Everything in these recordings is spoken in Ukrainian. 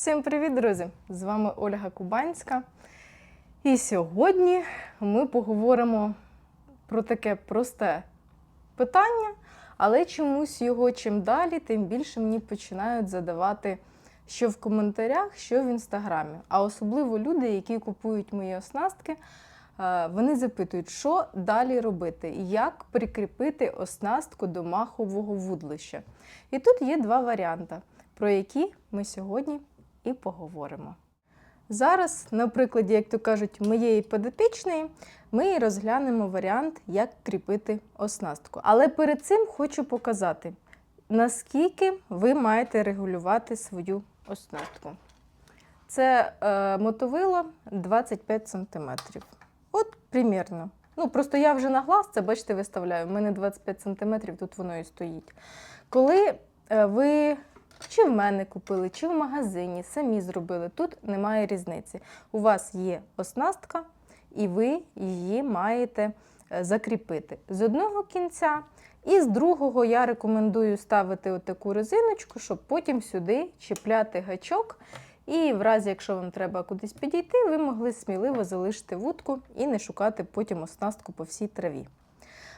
Всім привіт, друзі! З вами Ольга Кубанська. І сьогодні ми поговоримо про таке просте питання, але чомусь його чим далі, тим більше мені починають задавати що в коментарях, що в інстаграмі. А особливо люди, які купують мої оснастки, е, вони запитують, що далі робити, як прикріпити оснастку до махового вудлища. І тут є два варіанти, про які ми сьогодні і поговоримо. Зараз, на прикладі, як то кажуть, моєї подопічної, ми розглянемо варіант, як кріпити оснастку. Але перед цим хочу показати, наскільки ви маєте регулювати свою оснастку. Це е, мотовило 25 см. От примірно. Ну, просто я вже на глаз це, бачите, виставляю. У мене 25 см, тут воно і стоїть. Коли е, ви чи в мене купили, чи в магазині, самі зробили, тут немає різниці. У вас є оснастка, і ви її маєте е, закріпити з одного кінця. І з другого я рекомендую ставити отаку резиночку, щоб потім сюди чіпляти гачок. І в разі, якщо вам треба кудись підійти, ви могли сміливо залишити вудку і не шукати потім оснастку по всій траві.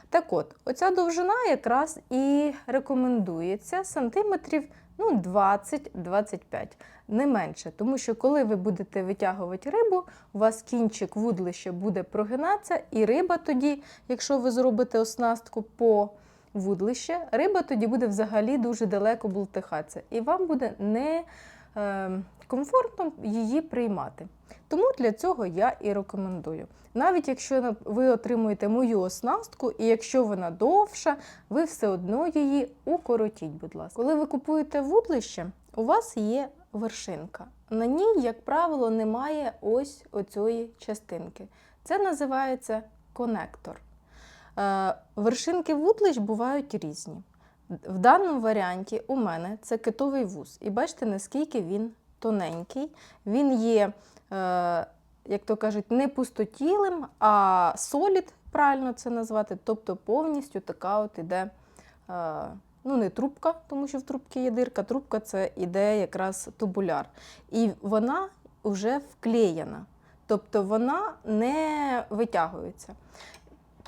Так от, оця довжина якраз і рекомендується сантиметрів ну, 20-25, не менше. Тому що коли ви будете витягувати рибу, у вас кінчик вудлища буде прогинатися, і риба тоді, якщо ви зробите оснастку по вудлище, риба тоді буде взагалі дуже далеко бултихатися. І вам буде не комфортно її приймати. Тому для цього я і рекомендую. Навіть якщо ви отримуєте мою оснастку, і якщо вона довша, ви все одно її укоротіть, будь ласка. Коли ви купуєте вудлище, у вас є вершинка. На ній, як правило, немає ось оцієї частинки. Це називається конектор. Е, Вершинки вудлищ бувають різні. В даному варіанті у мене це китовий вуз. І бачите, наскільки він тоненький. Він є, е, як то кажуть, не пустотілим, а солід, правильно це назвати, тобто повністю така от іде. Е, Ну, не трубка, тому що в трубці є дирка. Трубка це іде якраз тубуляр. І вона вже вклеєна. Тобто вона не витягується.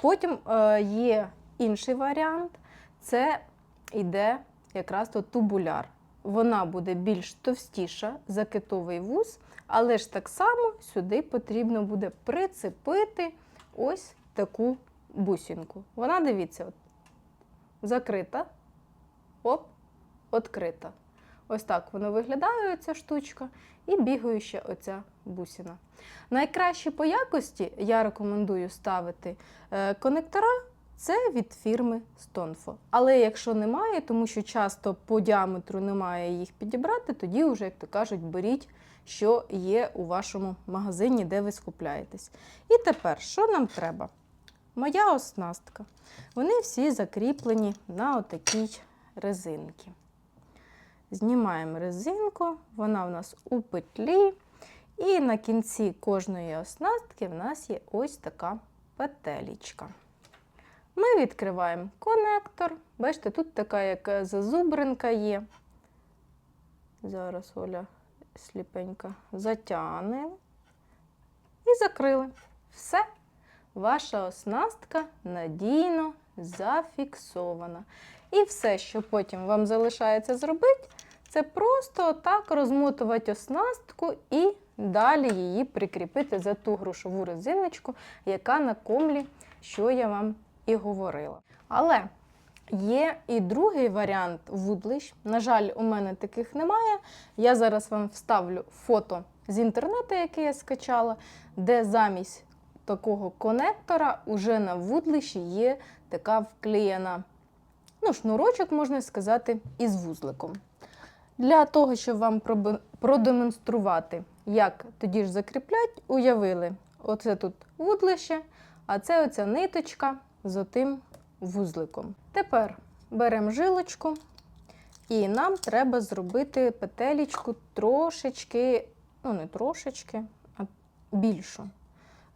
Потім е, є інший варіант це йде якраз то тубуляр. Вона буде більш товстіша за китовий вуз, але ж так само сюди потрібно буде прицепити ось таку бусинку. Вона, дивіться, от, закрита, оп, відкрита. Ось так воно виглядає, ця штучка, і бігаюча оця бусина. Найкраще по якості я рекомендую ставити е, конектора це від фірми Stonfo. Але якщо немає, тому що часто по діаметру немає їх підібрати, тоді вже, як то кажуть, беріть, що є у вашому магазині, де ви скупляєтесь. І тепер, що нам треба? Моя оснастка. Вони всі закріплені на отакій резинці. Знімаємо резинку, вона у нас у петлі. І на кінці кожної оснастки в нас є ось така петелічка. Ми відкриваємо конектор. Бачите, тут така як зазубринка є. Зараз Оля сліпенька затягне. І закрили. Все. Ваша оснастка надійно зафіксована. І все, що потім вам залишається зробити, це просто так розмотувати оснастку і далі її прикріпити за ту грошову резиночку, яка на комлі, що я вам і говорила. Але є і другий варіант вудлищ. На жаль, у мене таких немає. Я зараз вам вставлю фото з інтернету, яке я скачала, де замість такого конектора уже на вудлищі є така вклеєна ну, шнурочок, можна сказати, із вузликом. Для того, щоб вам продемонструвати, як тоді ж закріплять, уявили, оце тут вудлище, а це оця ниточка з отим вузликом. Тепер беремо жилочку, і нам треба зробити петелечку трошечки, ну не трошечки, а більшу.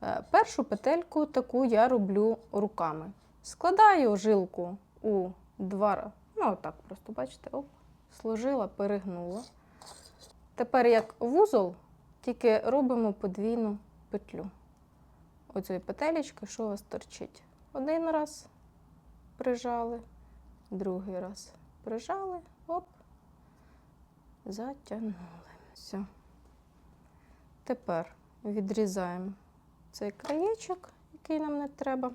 Е, першу петельку таку я роблю руками. Складаю жилку у два, ну отак просто, бачите, оп, сложила, перегнула. Тепер як вузол, тільки робимо подвійну петлю. Оцієї петелечки, що у вас торчить. Один раз прижали, другий раз прижали, оп, затягнули. Все. Тепер відрізаємо цей краєчок, який нам не треба.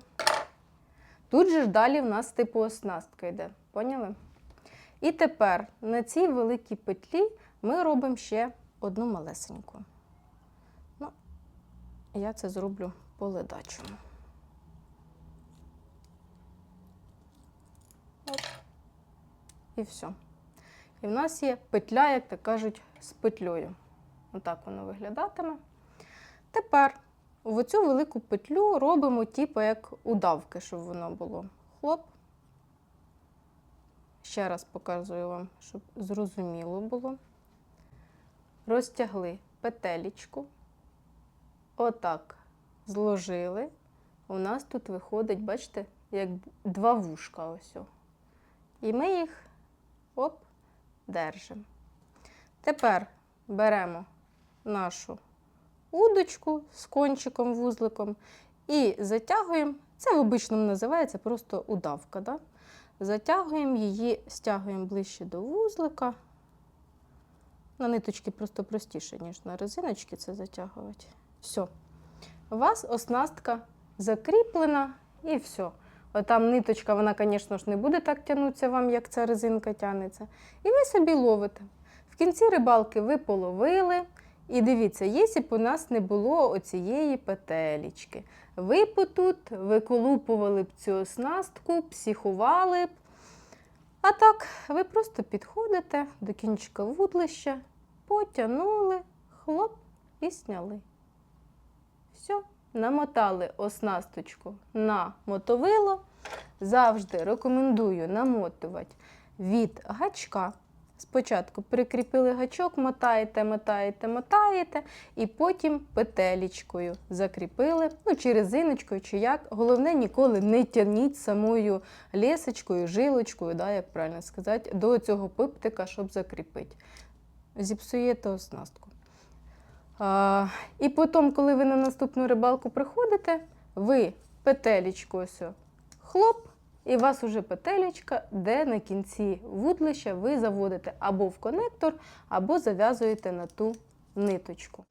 Тут же ж далі в нас типу оснастка йде. Поняли? І тепер на цій великій петлі ми робимо ще одну малесеньку. Ну, я це зроблю по ледачому. І все. І в нас є петля, як так кажуть, з петлею. Отак воно виглядатиме. Тепер в оцю велику петлю робимо типу як удавки, щоб воно було. Хлоп. Ще раз показую вам, щоб зрозуміло було. Розтягли петелечку. Отак зложили. У нас тут виходить, бачите, як два вушка ось. І ми їх оп, держимо. Тепер беремо нашу удочку з кончиком, вузликом і затягуємо. Це в обичному називається просто удавка. Да? Затягуємо її, стягуємо ближче до вузлика. На ниточки просто простіше, ніж на резиночки це затягувати. Все. У вас оснастка закріплена і все. Там ниточка, вона, звісно ж, не буде так тягнутися вам, як ця резинка тягнеться. І ви собі ловите. В кінці рибалки ви половили. І дивіться, якщо б у нас не було оцієї петелечки. Ви б тут виколупували б цю оснастку, психували б. А так, ви просто підходите до кінчика вудлища, потягнули, хлоп і сняли. Все, намотали оснасточку на мотовило. Завжди рекомендую намотувати від гачка. Спочатку прикріпили гачок, мотаєте, мотаєте, мотаєте, і потім петелечкою закріпили, ну чи резиночкою, чи як. Головне, ніколи не тягніть самою лісочкою, жилочкою, да, як правильно сказати, до цього пиптика, щоб закріпити. Зіпсуєте оснастку. І потім, коли ви на наступну рибалку приходите, ви петелечку ось хлоп, і у вас уже петелечка, де на кінці вудлища ви заводите або в конектор, або зав'язуєте на ту ниточку.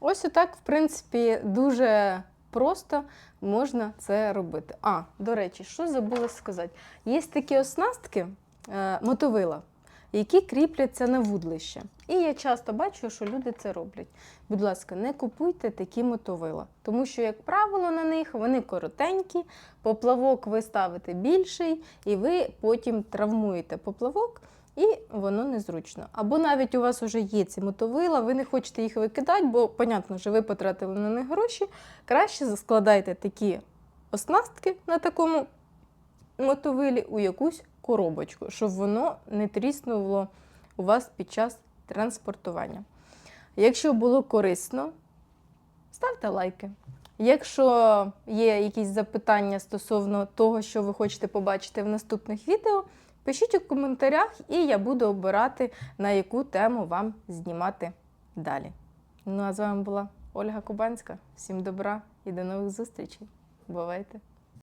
Ось отак, в принципі, дуже просто можна це робити. А, до речі, що забула сказати? Є такі оснастки, е, мотовила, які кріпляться на вудлище. І я часто бачу, що люди це роблять. Будь ласка, не купуйте такі мотовила, тому що, як правило, на них вони коротенькі, поплавок ви ставите більший, і ви потім травмуєте поплавок. І воно незручно. Або навіть у вас вже є ці мотовила, ви не хочете їх викидати, бо, понятно, що ви потратили на них гроші. Краще складайте такі оснастки на такому мотовилі у якусь коробочку, щоб воно не тріснуло у вас під час транспортування. Якщо було корисно, ставте лайки. Якщо є якісь запитання стосовно того, що ви хочете побачити в наступних відео, пишіть у коментарях, і я буду обирати, на яку тему вам знімати далі. Ну а з вами була Ольга Кубанська. Всім добра і до нових зустрічей. Бувайте!